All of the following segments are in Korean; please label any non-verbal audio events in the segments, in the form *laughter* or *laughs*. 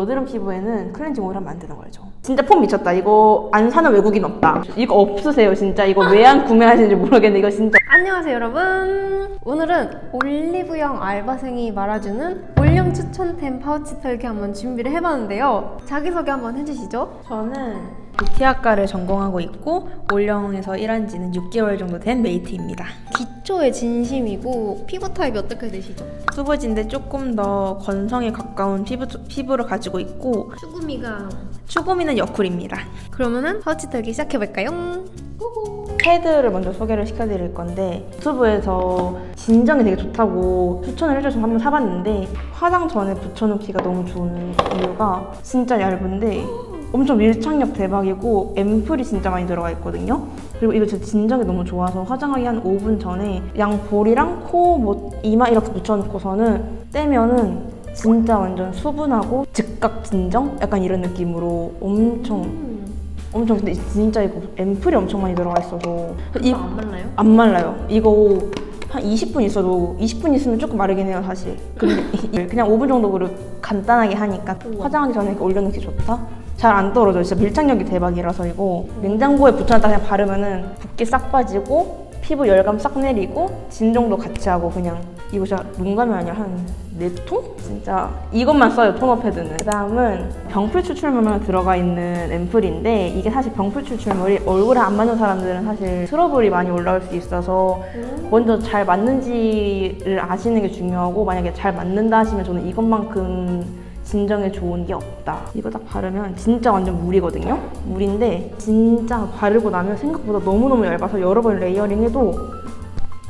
여드름 피부에는 클렌징 오일 하면 안 되는 거죠. 진짜 폼 미쳤다. 이거 안 사는 외국인 없다. 이거 없으세요, 진짜. 이거 왜 안 구매하시는지 모르겠는데 이거 진짜. 안녕하세요 여러분 오늘은 올리브영 알바생이 말아주는 올영 추천템 파우치 털기 한번 준비를 해봤는데요 자기소개 한번 해주시죠 저는 뷰티학과를 전공하고 있고 올영에서 일한 지는 6개월 정도 된 메이트입니다. 기초에 진심이고 피부 타입이 어떻게 되시죠? 수부지인데 조금 더 건성에 가까운 피부, 피부를 가지고 있고 추구미가 추구미는 여쿨입니다. 그러면은 파우치 털기 시작해볼까요? 패드를 먼저 소개를 시켜드릴 건데 유튜브에서 진정이 되게 좋다고 추천을 해줘서 한번 사봤는데 화장 전에 붙여놓기가 너무 좋은 이유가 진짜 얇은데 엄청 밀착력 대박이고 앰플이 진짜 많이 들어가 있거든요. 그리고 이거 진짜 진정이 너무 좋아서 화장하기 한 5분 전에 양 볼이랑 코, 뭐 이마 이렇게 붙여놓고서는 떼면은 진짜 완전 수분하고 즉각 진정? 약간 이런 느낌으로 엄청 엄청 근데 진짜 이거 앰플이 엄청 많이 들어가 있어서 이, 안 말라요? 안 말라요. 이거 한 20분 있어도 20분 있으면 조금 마르긴 해요 사실. 근데 *laughs* 이- 그냥 5분 정도로 간단하게 하니까 화장하기 전에 이렇게 올려놓기 좋다. 잘 안 떨어져. 진짜 밀착력이 대박이라서 이거. 냉장고에 붙여놨다 그냥 바르면은 붓기 싹 빠지고 피부 열감 싹 내리고 진정도 같이 하고 그냥. 이거 진짜 눈감이 아니라 한 네 통? 진짜 이것만 써요 토너 패드는. 그 다음은 병풀 추출물만 들어가 있는 앰플인데 이게 사실 병풀 추출물이 얼굴에 안 맞는 사람들은 사실 트러블이 많이 올라올 수 있어서 먼저 잘 맞는지를 아시는 게 중요하고 만약에 잘 맞는다 하시면 저는 이것만큼 진정에 좋은 게 없다. 이거 딱 바르면 진짜 완전 물이거든요? 물인데 진짜 바르고 나면 생각보다 너무너무 얇아서 여러 번 레이어링 해도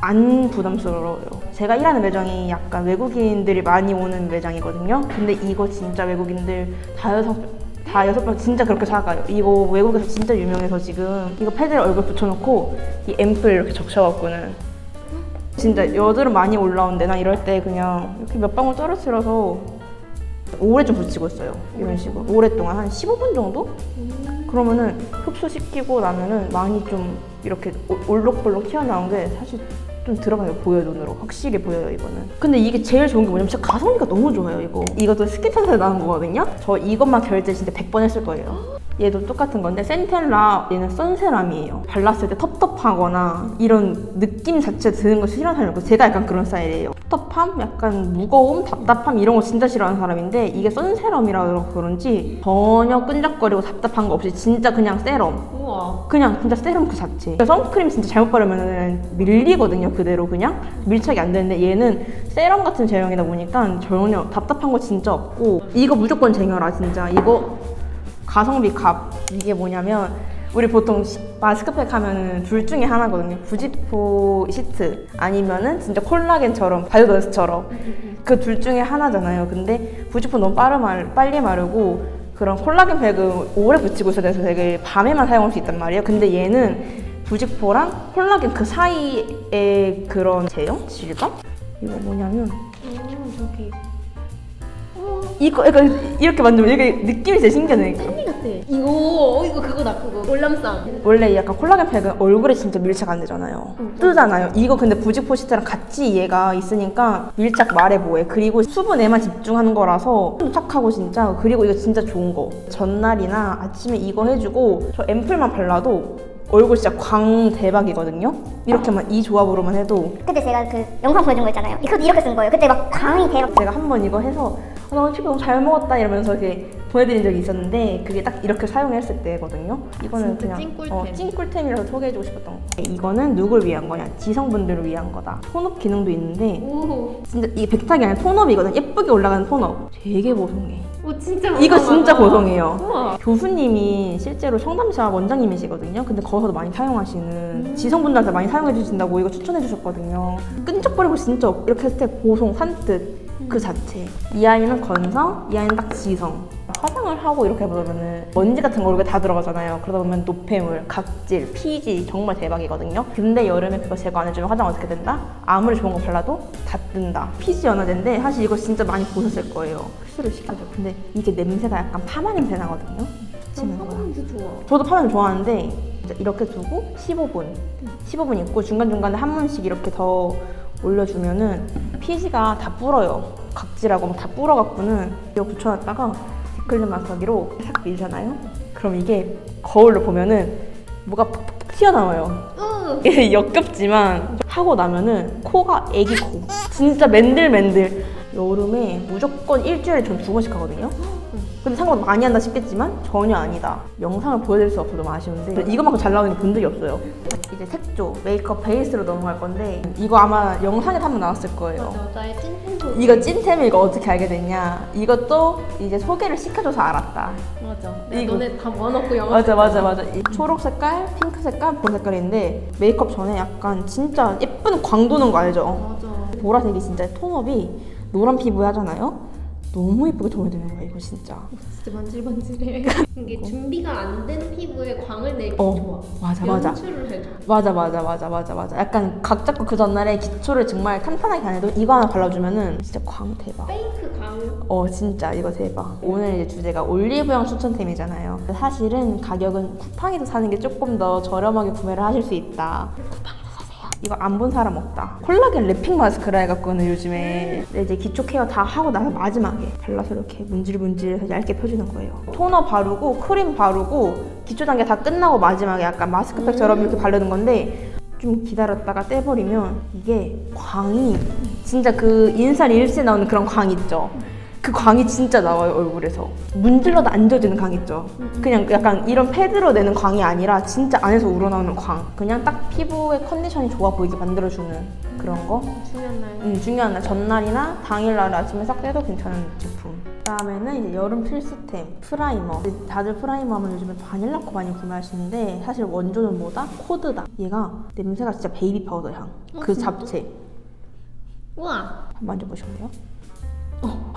안 부담스러워요. 제가 일하는 매장이 약간 외국인들이 많이 오는 매장이거든요. 근데 이거 진짜 외국인들 다 여섯 다 여섯 명 진짜 그렇게 사가요. 이거 외국에서 진짜 유명해서 지금 이거 패드를 얼굴 붙여놓고 이 앰플 이렇게 적셔갖고는 진짜 여드름 많이 올라오는데 나 이럴 때 그냥 이렇게 몇 방울 떨어뜨려서 오래 좀 붙이고 있어요. 이런 식으로. 오랫동안 한 15분 정도? 그러면은 흡수시키고 나면은 많이 좀 이렇게 올- 올록볼록 튀어나온 게 사실 좀 들어가요 보여 눈으로. 확실히 보여요 이거는. 근데 이게 제일 좋은 게 뭐냐면 진짜 가성비가 너무 좋아요 이거. 이것도 스킨센터에 나온 거거든요? 저 이것만 결제 진짜 100번 했을 거예요 얘도 똑같은 건데 센텔라 얘는 선세람이에요. 발랐을 때 텁텁하거나 이런 느낌 자체 드는 거 싫어하는 사람이고 제가 약간 그런 스타일이에요. 텁텁함? 약간 무거움? 답답함? 이런 거 진짜 싫어하는 사람인데 이게 선세럼이라 그런지 전혀 끈적거리고 답답한 거 없이 진짜 그냥 세럼. 우와. 그냥 진짜 세럼 그 자체. 선크림 진짜 잘못 바르면 밀리거든요 그대로 그냥. 밀착이 안 되는데 얘는 세럼 같은 제형이다 보니까 전혀 답답한 거 진짜 없고 이거 무조건 쟁여라 진짜. 이거 가성비 값 이게 뭐냐면 우리 보통 시- 마스크팩 하면은 둘 중에 하나거든요 부지포 시트 아니면은 진짜 콜라겐처럼 바이오던스처럼 그 둘 중에 하나잖아요 근데 부지포 너무 빠르 말, 빨리 마르고 그런 콜라겐 팩은 오래 붙이고 있어야 돼서 되게 밤에만 사용할 수 있단 말이에요 근데 얘는 부직포랑 콜라겐 그 사이의 그런 제형? 질감? 이거 뭐냐면 음 저기 이거 약간 이렇게 만지면 이게 느낌이 제일 신기하네 캔디 같아 이거 어, 이거 그거다 그거 올람쌈 원래 약간 콜라겐 팩은 얼굴에 진짜 밀착 안 되잖아요. 뜨잖아요. 이거 근데 부직 포 시트랑 같이 얘가 있으니까 밀착 말해 뭐해. 그리고 수분에만 집중하는 거라서 좀 착하고 진짜. 그리고 이거 진짜 좋은 거. 전날이나 아침에 이거 해주고 저 앰플만 발라도 얼굴 진짜 광 대박이거든요. 이렇게만 이 조합으로만 해도 그때 제가 그 영상 보여준 거 있잖아요. 이것도 이렇게 쓴 거예요. 그때 막 광이 대박. 제가 한 번 이거 해서 아, 나 피부 너무 잘 먹었다 이러면서 이렇게 보여드린 적이 있었는데 그게 딱 이렇게 사용했을 때거든요. 이거는 진짜 그냥 찐꿀템. 어, 찐꿀템이라서 소개해주고 싶었던 거. 이거는 누굴 위한 거냐? 지성분들을 위한 거다. 톤업 기능도 있는데 오, 진짜 이게 백탁이 아니라 톤업이거든. 예쁘게 올라가는 톤업. 되게 보송해. 오 진짜 이거. 진짜 보송해요. 우와 교수님이 실제로 성담사 원장님이시거든요. 근데 거기서도 많이 사용하시는 음. 지성분들한테 많이 사용해 주신다고 이거 추천해 주셨거든요. 끈적거리고 진짜 없- 이렇게 했을 때 보송 산뜻 음. 그 자체. 이 아이는 건성, 이 아이는 딱 지성. 화장을 하고 이렇게 보면은 먼지 같은 거 얼굴에 다 들어가잖아요. 그러다 보면 노폐물, 각질, 피지 정말 대박이거든요. 근데 여름에 그거 제거 안 해주면 화장 어떻게 된다? 아무리 좋은 거 발라도 다 뜬다. 피지 연화제인데 사실 이거 진짜 많이 보셨을 거예요. 흡수를 시켜줘. 근데 이게 냄새가 약간 파마 냄새 나거든요. 화장도 좋아 저도 파마를 좋아하는데 이제 이렇게 두고 15분 15분 있고 중간 중간에 한 번씩 이렇게 더 올려주면은 피지가 다 불어요 각질하고 막 다 불어갖고는 이거 붙여놨다가 클린 마사지로 싹 밀잖아요. 그럼 이게 거울로 보면은 뭐가 푹푹 튀어나와요. 이게 *laughs* 역겹지만 하고 나면은 코가 애기 코. 진짜 맨들맨들. 여름에 무조건 일주일에 전 두 번씩 하거든요. 근데 상관 많이 한다 싶겠지만 전혀 아니다. 영상을 보여드릴 수 너무 아쉬운데 이거만큼 잘 나오는 게 본 적이 없어요. 이제 색조, 메이크업 베이스로 넘어갈 건데 이거 아마 영상에도 한번 나왔을 거예요. 여자의 찐텐소. 이거 찐템을 이거 어떻게 알게 됐냐? 이것도 이제 소개를 시켜줘서 알았다. 맞아. 이거. 너네 다 모아놓고 영화. 맞아 맞아 맞아. 이 초록 색깔, 핑크 색깔, 보라 색깔인데 메이크업 전에 약간 진짜 예쁜 광 도는 거 알죠? 맞아. 보라색이 진짜 톤업이 노란 피부에 하잖아요. 너무 예쁘게 톤이 되는 거야 이거 진짜. 진짜 만질만질해. *laughs* 이게 준비가 안 된 피부에 광을 내기 어, 좋아. 맞아 맞아. 연출을 해줘. 맞아 맞아 맞아 맞아 맞아. 약간 각 잡고 그 전날에 기초를 정말 탄탄하게 안 해도 이거 하나 발라주면은 진짜 광 대박. 페이크 광. 어 진짜 이거 대박 오늘 이제 주제가 올리브영 추천템이잖아요 사실은 가격은 쿠팡에서 사는 게 조금 더 저렴하게 구매를 하실 수 있다 사세요 이거 안 본 사람 없다. 콜라겐 랩핑 마스크라 해갖고는 요즘에. 이제 기초 케어 다 하고 나서 마지막에 발라서 이렇게 문질문질해서 얇게 펴주는 거예요. 토너 바르고 크림 바르고 기초 단계 다 끝나고 마지막에 약간 마스크팩처럼 이렇게 바르는 건데 좀 기다렸다가 떼버리면 이게 광이 진짜 그 인스타 릴스에 나오는 그런 광 있죠. 그 광이 진짜 나와요 얼굴에서 문질러도 안 져지는 광 있죠. 그냥 약간 이런 패드로 내는 광이 아니라 진짜 안에서 우러나오는 광. 그냥 딱 피부의 컨디션이 좋아 보이게 만들어주는 그런 거. 중요한 날. 음, 중요한 날 전날이나 당일날 아침에 싹 떼도 괜찮은 제품. 그다음에는 이제 여름 필수템 프라이머. 다들 프라이머 하면 요즘에 바닐라코 많이 구매하시는데 사실 원조는 뭐다? 코드다. 얘가 냄새가 진짜 베이비 파우더 향. 그 잡채. 우와. 한번 만져보실래요? 어.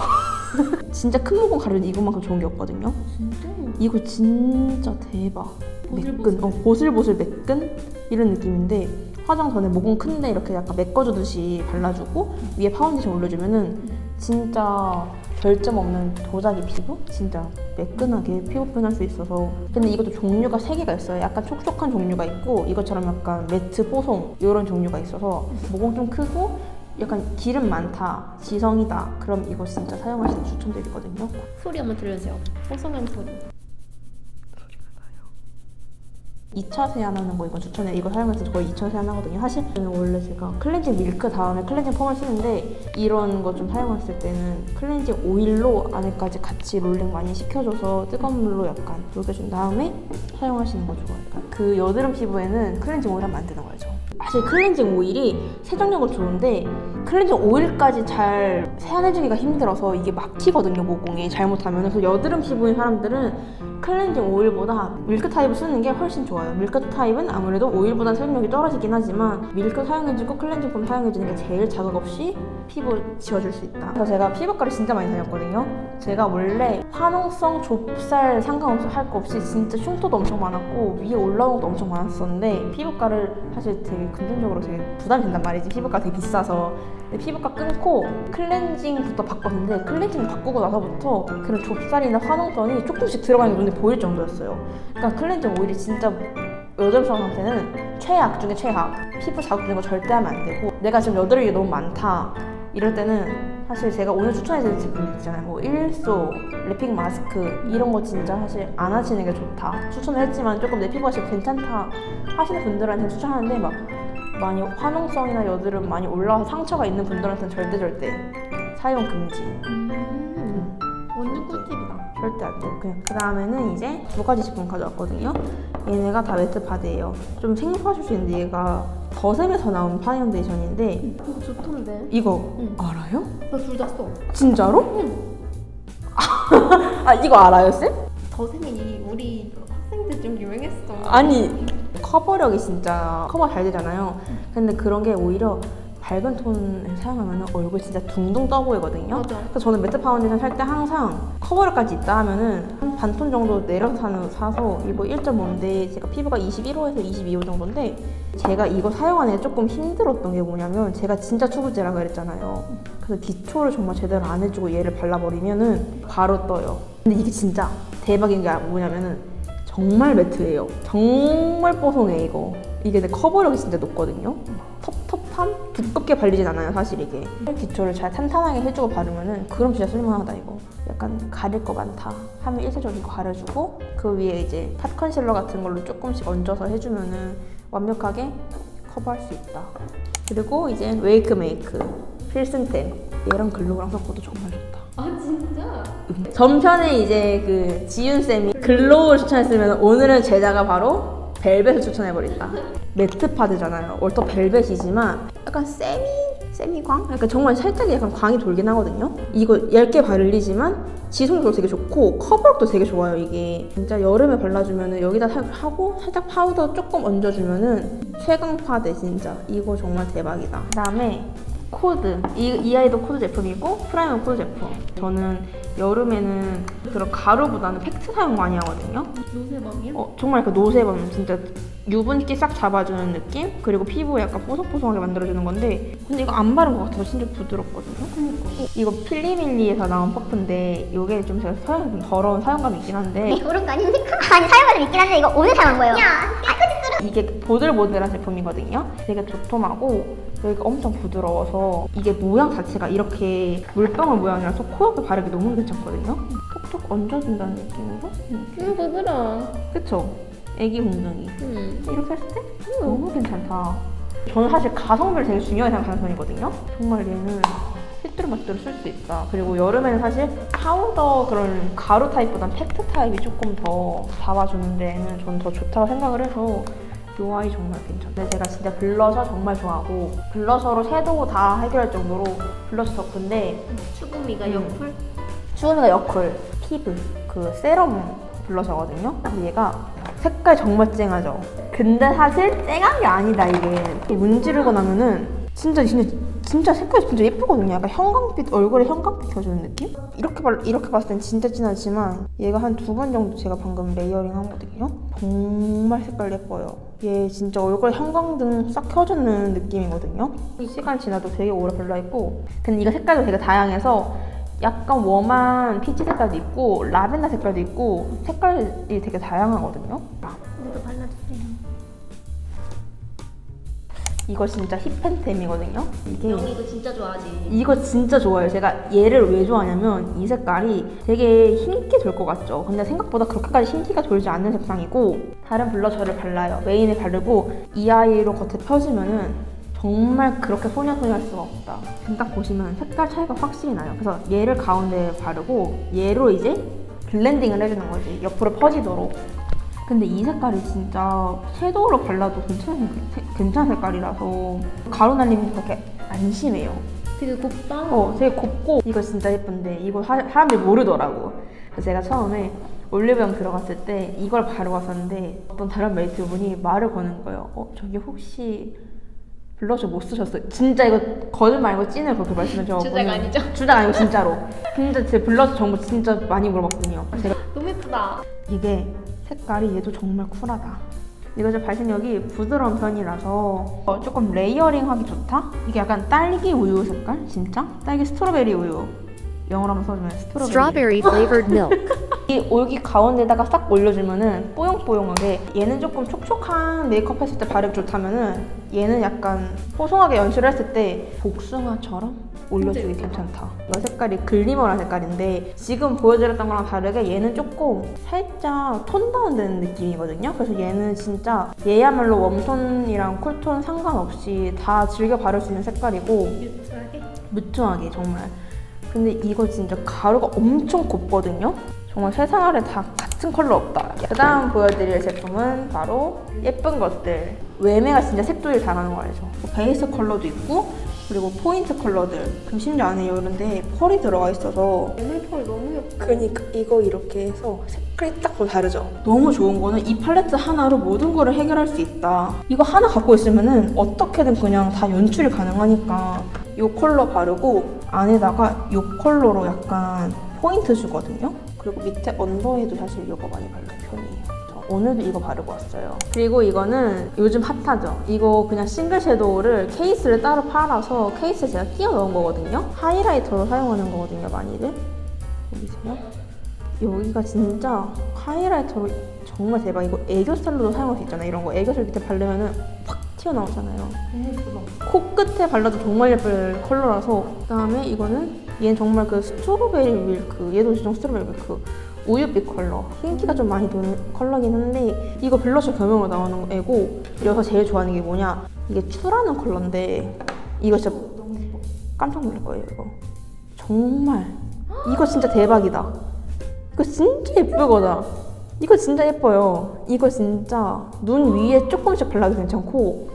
*laughs* 진짜 큰 모공 가려도 이것만큼 좋은 게 없거든요. 진짜? 이거 진짜 대박. 보슬보슬. 매끈, 어, 보슬보슬 매끈 이런 느낌인데 화장 전에 모공 큰데 이렇게 약간 메꿔주듯이 발라주고 위에 파운데이션 올려주면은 진짜 별점 없는 도자기 피부? 진짜 매끈하게 피부 표현할 수 있어서 근데 이것도 종류가 세 개가 있어요. 약간 촉촉한 종류가 있고 이것처럼 약간 매트 뽀송 이런 종류가 있어서 모공 좀 크고 약간 기름 많다, 지성이다. 그럼 이거 진짜 사용하시는 추천드리거든요. 소리 한번 들려주세요. 뽀송한 소리. 2차 세안하는 거 이거 추천해. 이거 사용해서 거의 2차 세안하거든요. 사실 저는 원래 제가 클렌징 밀크 다음에 클렌징 폼을 쓰는데 이런 거 좀 사용했을 때는 클렌징 오일로 안에까지 같이 롤링 많이 시켜줘서 뜨거운 물로 약간 녹여준 다음에 사용하시는 거 좋아요. 그러니까 그 여드름 피부에는 클렌징 오일 하면 안 되는 거죠. 사실 클렌징 오일이 세정력은 좋은데 클렌징 오일까지 잘 세안해주기가 힘들어서 이게 막히거든요 모공에 잘못하면 그래서 여드름 피부인 사람들은 클렌징 오일보다 밀크 타입을 쓰는 게 훨씬 좋아요. 밀크 타입은 아무래도 오일보다 세정력이 떨어지긴 하지만 밀크 사용해주고 클렌징 폼 사용해주는 게 제일 자극 없이 피부 지워줄 수 있다. 그래서 제가 피부과를 진짜 많이 다녔거든요. 제가 원래 화농성 좁쌀 상관없이 할 거 없이 진짜 흉터도 엄청 많았고 위에 올라온 것도 엄청 많았었는데 피부과를 사실 되게 금전적으로 되게 부담이 된단 말이지. 피부과 되게 비싸서 피부과 끊고 클렌징부터 바꿨는데 클렌징 바꾸고 나서부터 그런 좁쌀이나 화농성이 조금씩 들어가는 게 눈에 보일 정도였어요. 그러니까 클렌징 오일이 진짜 여드름성한테는 최악 중에 최악. 피부 자극되는 거 절대 하면 안 되고 내가 지금 여드름이 너무 많다. 이럴 때는 사실 제가 오늘 추천해드린 제품 있잖아요. 뭐 일소, 랩핑 마스크 이런 거 진짜 사실 안 하시는 게 좋다. 추천을 했지만 조금 내 피부가 지금 괜찮다 하시는 분들한테 추천하는데 막 많이 화농성이나 여드름 많이 올라와서 상처가 있는 분들한테는 절대 절대 사용 금지 음. 완전 꿀팁이다. 절대 안 돼요. 그냥 그 다음에는 이제 두 가지 제품 가져왔거든요. 얘네가 다 매트 파데예요. 좀 생소하실 수 있는데 얘가 더샘에서 나온 파운데이션인데 이거 좋던데. 이거 응. 알아요? 나 둘 다 써. 진짜로? 응. *laughs* 아 이거 알아요, 쌤? 더샘이 우리 학생 때 좀 유행했어. 아니 커버력이 진짜 커버 잘 되잖아요. 근데 그런 게 오히려 밝은 톤을 사용하면 얼굴 진짜 둥둥 떠 보이거든요. 맞아. 그래서 저는 매트 파운데이션 살 때 항상 커버력까지 있다 하면은 한 반톤 정도 내려서 사는, 사서 이거 1.5인데 제가 피부가 21호에서 22호 정도인데 제가 이거 사용하는 게 조금 힘들었던 게 뭐냐면 제가 진짜 초보제라 그랬잖아요. 그래서 기초를 정말 제대로 안 해주고 얘를 발라버리면은 바로 떠요. 근데 이게 진짜 대박인 게 뭐냐면은 정말 매트예요. 정말 뽀송해 이거. 이게 내 커버력이 진짜 높거든요. 텁텁 힙한 두껍게 발리진 않아요 사실 이게 기초를 잘 탄탄하게 해주고 바르면은 그럼 진짜 쓸만하다 이거 약간 가릴 거 많다 하면 일차적으로 가려주고 그 위에 이제 탑 컨실러 같은 걸로 조금씩 얹어서 해주면은 완벽하게 커버할 수 있다 그리고 이제 웨이크 메이크 필승템 얘랑 글로우랑 섞어도 정말 좋다 아 진짜? 전편에 이제 그 지윤 쌤이 글로우를 추천했으면 오늘은 제자가 바로 벨벳을 추천해버린다. 매트 파드잖아요. 월터 벨벳이지만 약간 세미 세미 광? 약간 정말 살짝 약간 광이 돌긴 하거든요. 이거 얇게 바르지만 지속력도 되게 좋고 커버력도 되게 좋아요. 이게 진짜 여름에 발라주면은 여기다 살- 하고 살짝 파우더 조금 얹어주면은 최강 파데 진짜 이거 정말 대박이다. 그다음에 코드 이, 이 아이도 코드 제품이고 프라이머 코드 제품 저는 여름에는 그런 가루보다는 팩트 사용 많이 하거든요 노세범이요? 어, 정말 그 노세범 진짜 유분기 싹 잡아주는 느낌 그리고 피부 약간 뽀송뽀송하게 만들어주는 건데 근데 이거 안 바른 것 같아서 진짜 부드럽거든요 그러니까. 이거 필리밀리에서 나온 퍼프인데 이게 좀 제가 사용이 좀 더러운 사용감이 있긴 한데 그런 거 아닌데? *laughs* 아니 사용감은 있긴 한데 이거 오늘 사용한 거예요. 야, 이게 보들보들한 제품이거든요. 되게 도톰하고 여기가 엄청 부드러워서 이게 모양 자체가 이렇게 물방울 모양이라서 코 옆에 바르기 너무 괜찮거든요. 톡톡 얹어준다는 느낌으로. 음. 음 부드러워. 그쵸? 애기 공둥이. 음. 이렇게 했을 때 너무 괜찮다. 저는 사실 가성비를 되게 중요하게 생각하는 편이거든요. 정말 얘는 휘뚜루마뚜루 쓸 수 있다. 그리고 여름에는 사실 파우더 그런 가루 타입보단 팩트 타입이 조금 더 잡아주는 데는 저는 더 좋다고 생각을 해서 이 아이 정말 괜찮아요. 근데 제가 진짜 블러셔 정말 좋아하고 블러셔로 섀도우 다 해결할 정도로 블러셔 덕후인데 추구미가 음. 옆을. 추우미가 여쿨 피브 그 세럼 블러셔거든요. 근데 얘가 색깔 정말 쨍하죠. 근데 사실 쨍한 게 아니다 이게 문지르고 나면은 진짜 진짜 진짜 색깔이 진짜 예쁘거든요. 약간 형광빛 얼굴에 형광빛 켜주는 느낌? 이렇게 발 이렇게 봤을 땐 진짜 진하지만 얘가 한 두 번 정도 제가 방금 레이어링 하거든요. 정말 색깔 예뻐요. 얘 진짜 얼굴에 형광등 싹 켜주는 느낌이거든요. 시간 지나도 되게 오래 발라 있고 근데 이거 색깔도 되게 다양해서 약간 웜한 피치 색깔도 있고 라벤더 색깔도 있고 색깔이 되게 다양하거든요. 저도 발라주세요. 이거 진짜 힙팬템이거든요. 이게 이거 진짜 좋아하지. 이거 진짜 좋아요. 제가 얘를 왜 좋아하냐면 이 색깔이 되게 흰기 돌 것 같죠. 근데 생각보다 그렇게까지 흰기가 돌지 않는 색상이고 다른 블러셔를 발라요. 메인에 바르고 이 아이로 겉에 펴주면은 정말 그렇게 소녀소녀할 수가 없다. 딱 보시면 색깔 차이가 확실히 나요. 그래서 얘를 가운데 바르고 얘로 이제 블렌딩을 해주는 거지. 옆으로 퍼지도록. 근데 이 색깔이 진짜 섀도우로 발라도 괜찮은, 색- 괜찮은 색깔이라서 가루 날림이 그렇게 안 심해요. 되게 곱다. 어, 되게 곱고 이거 진짜 예쁜데 이거 사, 사람들이 모르더라고. 그래서 제가 처음에 올리브영 들어갔을 때 이걸 바르고 왔었는데 어떤 다른 메이트분이 말을 거는 거예요. 어, 저기 혹시 블러셔 못 쓰셨어요? 진짜 이거 거짓말 아니고 찐을 그렇게 말씀해 주고 *laughs* 주작 아니죠? 주작 아니고 진짜로. 진짜 제 블러셔 정보 진짜 많이 물어봤거든요. 제가 너무 예쁘다. 이게 색깔이 얘도 정말 쿨하다. 이거 좀 발색력이 부드러운 편이라서 어, 조금 레이어링하기 좋다? 이게 약간 딸기 우유 색깔? 진짜? 딸기 스트로베리 우유. 영어로 한번 써주면 스트로베리. Strawberry flavored milk. *laughs* 이 올기 가운데다가 싹 올려주면은 뽀용뽀용하게 얘는 조금 촉촉한 메이크업 했을 때 바르기 좋다면은 얘는 약간 뽀송하게 연출을 했을 때 복숭아처럼 올려주기 괜찮다. 이 색깔이 글리머란 색깔인데 지금 보여드렸던 거랑 다르게 얘는 조금 살짝 톤 다운되는 느낌이거든요. 그래서 얘는 진짜 얘야말로 웜톤이랑 쿨톤 상관없이 다 즐겨 바를 수 있는 색깔이고 유추하게. 무추하게 정말. 근데 이거 진짜 가루가 엄청 곱거든요. 정말 세상 아래 다 같은 컬러 없다. 그 다음 보여드릴 제품은 바로 예쁜 것들. 외매가 진짜 색조일 잘하는 거 알죠? 뭐 베이스 컬러도 있고 그리고 포인트 컬러들. 심지어 안에 이런데 펄이 들어가 있어서 오늘 펄 너무 예뻐. 그러니까 이거 이렇게 해서 색깔이 딱좀 다르죠. 너무 좋은 거는 이 팔레트 하나로 모든 거를 해결할 수 있다. 이거 하나 갖고 있으면은 어떻게든 그냥 다 연출이 가능하니까 이 컬러 바르고 안에다가 이 컬러로 약간 포인트 주거든요. 그리고 밑에 언더에도 사실 이거 많이 편이에요. 저 오늘도 이거 바르고 왔어요. 그리고 이거는 요즘 핫하죠. 이거 그냥 싱글 섀도우를 케이스를 따로 팔아서 케이스에 제가 끼워 넣은 거거든요. 하이라이터로 사용하는 거거든요, 많이들. 보이세요? 여기가 진짜 하이라이터로 정말 대박. 이거 애교살로도 사용할 수 있잖아요. 이런 거 애교살 밑에 바르면은 확 튀어나오잖아요. 코 끝에 발라도 정말 예쁠 컬러라서 그다음에 이거는 얘는 정말 그 스트로베리 밀크 얘도 진짜 스트로베리 밀크 우유빛 컬러. 흰기가 좀 많이 도는 컬러긴 한데 이거 블러셔 겸용으로 나오는 애고 여기서 제일 좋아하는 게 뭐냐? 이게 추라는 컬러인데 이거 진짜 깜짝 놀랄 거예요 이거. 정말. 이거 진짜 대박이다. 이거 진짜 예쁘거다 이거 진짜 예뻐요. 이거 진짜 눈 위에 조금씩 발라도 괜찮고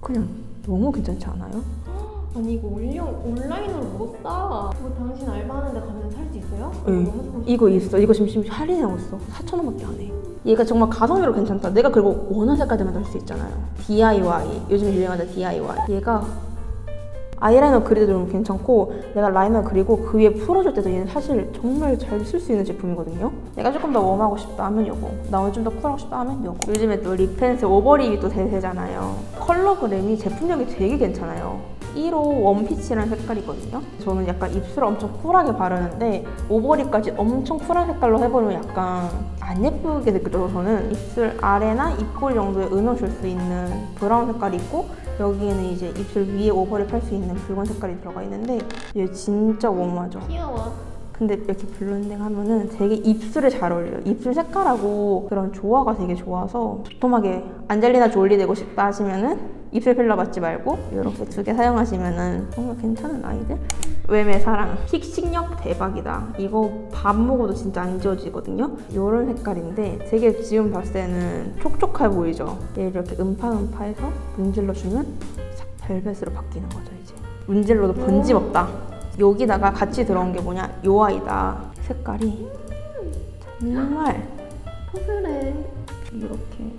그냥 너무 괜찮지 않아요? 아니 이거 올영 온라인으로 못 사. 이거 당신 알바하는데 가면 살 수 있어요? 네. 너무 사고. 이거 있어. 이거 지금 지금 할인하고 있어. 4,000원밖에 안 해. 얘가 정말 가성비로 괜찮다. 내가 그리고 원하는 색깔들만 넣을 수 있잖아요. DIY. 요즘 유행하는 DIY. 얘가 아이라이너 그리도 좀 괜찮고 내가 라이너 그리고 그 위에 풀어줄 때도 얘는 사실 정말 잘 쓸 수 있는 제품이거든요. 내가 조금 더 웜하고 싶다 하면 요거. 나 오늘 좀 더 쿨하고 싶다 하면 요거. 요즘에 또 립펜슬 오버립이 또 대세잖아요. 컬러그램이 제품력이 되게 괜찮아요. 1호 원피치라는 색깔이거든요. 저는 약간 입술을 엄청 쿨하게 바르는데 오버립까지 엄청 쿨한 색깔로 해버리면 약간 안 예쁘게 느껴져서 저는 입술 아래나 입꼬리 정도에 은어 줄 수 있는 브라운 색깔이 있고 여기에는 이제 입술 위에 오버립 할 수 있는 붉은 색깔이 들어가 있는데 얘 진짜 웜하죠. 귀여워. 근데 이렇게 블론딩 하면은 되게 입술에 잘 어울려요. 입술 색깔하고 그런 조화가 되게 좋아서 도톰하게 안젤리나 졸리 되고 싶다 하시면은 입술 필러 받지 말고 이렇게 두 개 사용하시면은 정말 괜찮은 아이들? 외매 사랑. 픽식력 대박이다. 이거 밥 먹어도 진짜 안 지워지거든요. 이런 색깔인데 되게 지금 봤을 때는 촉촉해 보이죠? 얘를 이렇게 음파음파해서 문질러주면 싹 벨벳으로 바뀌는 거죠 이제. 문질러도 번짐 없다. 여기다가 같이 들어온 게 뭐냐? 요 아이다. 색깔이 정말 포슬해. 이렇게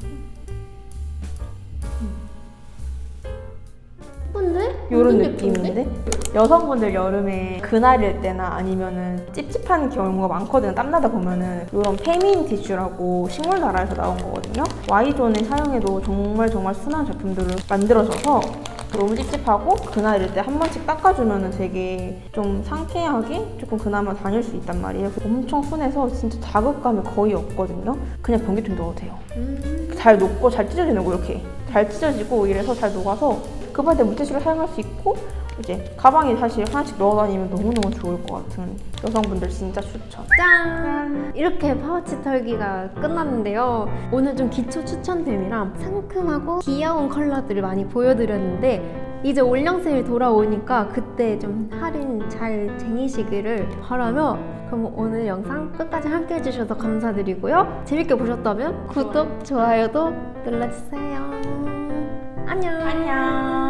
예쁜데? 예쁜데? 느낌인데 여성분들 여름에 그날일 때나 아니면은 찝찝한 경우가 많거든요. 땀나다 보면은 이런 페미닌 티슈라고 식물 나라에서 나온 거거든요. Y존에 사용해도 정말 정말 순한 제품들을 만들어줘서 너무 찝찝하고 그날일 때한 번씩 닦아주면은 되게 좀 상쾌하게 조금 그나마 다닐 수 있단 말이에요. 엄청 순해서 진짜 자극감이 거의 없거든요. 그냥 변기통 넣어도 돼요. 음. 잘 녹고 잘 찢어지는 거 이렇게 잘 찢어지고 이래서 잘 녹아서 급할 때 물티슈를 사용할 수 있고 이제 가방에 사실 하나씩 넣어 다니면 너무너무 좋을 것 같은 여성분들 진짜 추천 짠! 이렇게 파우치 털기가 끝났는데요. 오늘 좀 기초 추천템이랑 상큼하고 귀여운 컬러들을 많이 보여드렸는데 이제 올영 세일 돌아오니까 그때 좀 할인 잘 쟁이시기를 바라며 그럼 오늘 영상 끝까지 함께 해주셔서 감사드리고요. 재밌게 보셨다면 구독, 좋아요도 눌러주세요. 안녕. 안녕